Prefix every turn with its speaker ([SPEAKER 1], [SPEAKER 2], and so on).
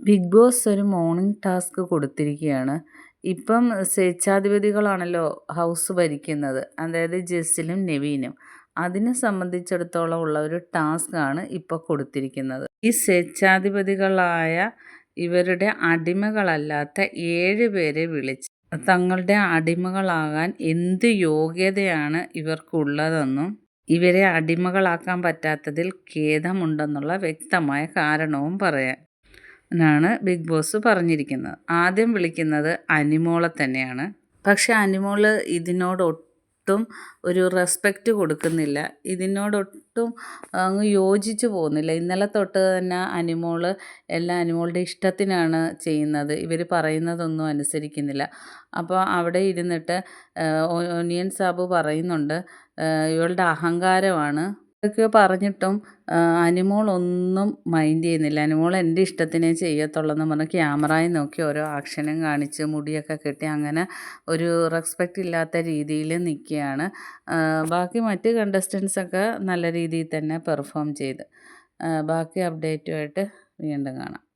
[SPEAKER 1] Big boss ഒരു morning task കൊടുത്തിരിക്കുകയാണ്. ഇപ്പം സ്വേച്ഛാധിപതികളാണല്ലോ ഹൗസ് ഭരിക്കുന്നത്. അതായത് ജസ്സിലും നെവീനും. അതിനെ സംബന്ധിച്ചിടത്തോളം ഉള്ള ഒരു ടാസ്ക്കാണ് ഇപ്പോൾ കൊടുത്തിരിക്കുന്നത്. ഈ സ്വേച്ഛാധിപതികളായ ഇവരുടെ അടിമകളല്ലാത്ത ഏഴ് പേരെ വിളിച്ച് തങ്ങളുടെ അടിമകളാകാൻ എന്ത് യോഗ്യതയാണ് ഇവർക്കുള്ളതെന്നും ഇവരെ അടിമകളാക്കാൻ പറ്റാത്തതിൽ ഖേദമുണ്ടെന്നുള്ള വ്യക്തമായ കാരണവും പറയാൻ എന്നാണ് ബിഗ് ബോസ് പറഞ്ഞിരിക്കുന്നത്. ആദ്യം വിളിക്കുന്നത് അനിമോളെ തന്നെയാണ്. പക്ഷെ അനിമോൾ ഇതിനോട് ഒട്ടും ഒരു റെസ്പെക്റ്റ് കൊടുക്കുന്നില്ല. ഇതിനോടൊട്ടും അങ്ങ് യോജിച്ച് പോകുന്നില്ല. ഇന്നലെ തൊട്ട് തന്നെ അനിമോൾ എല്ലാ അനിമോളുടെ ഇഷ്ടത്തിനാണ് ചെയ്യുന്നത്. ഇവർ പറയുന്നതൊന്നും അനുസരിക്കുന്നില്ല. അപ്പോൾ അവിടെ ഇരുന്നിട്ട് ഒനിയൻ സാബു പറയുന്നുണ്ട് ഇവളുടെ അഹങ്കാരമാണ് ഇതൊക്കെ പറഞ്ഞിട്ടും അനിമോൾ ഒന്നും മൈൻഡ് ചെയ്യുന്നില്ല. അനിമോൾ എന്റെ ഇഷ്ടത്തിനേ ചെയ്യത്തുള്ളൂ പറഞ്ഞ് ക്യാമറയിൽ നോക്കി ഓരോ ആക്ഷനും കാണിച്ച് മുടിയൊക്കെ കെട്ടി അങ്ങനെ ഒരു റെസ്പെക്റ്റ് ഇല്ലാത്ത രീതിയിൽ നിൽക്കുകയാണ് ബാക്കി മറ്റ് കണ്ടസ്റ്റൻസൊക്കെ നല്ല രീതിയിൽ തന്നെ പെർഫോം ചെയ്ത്. ബാക്കി അപ്ഡേറ്റുമായിട്ട് വീണ്ടും കാണാം.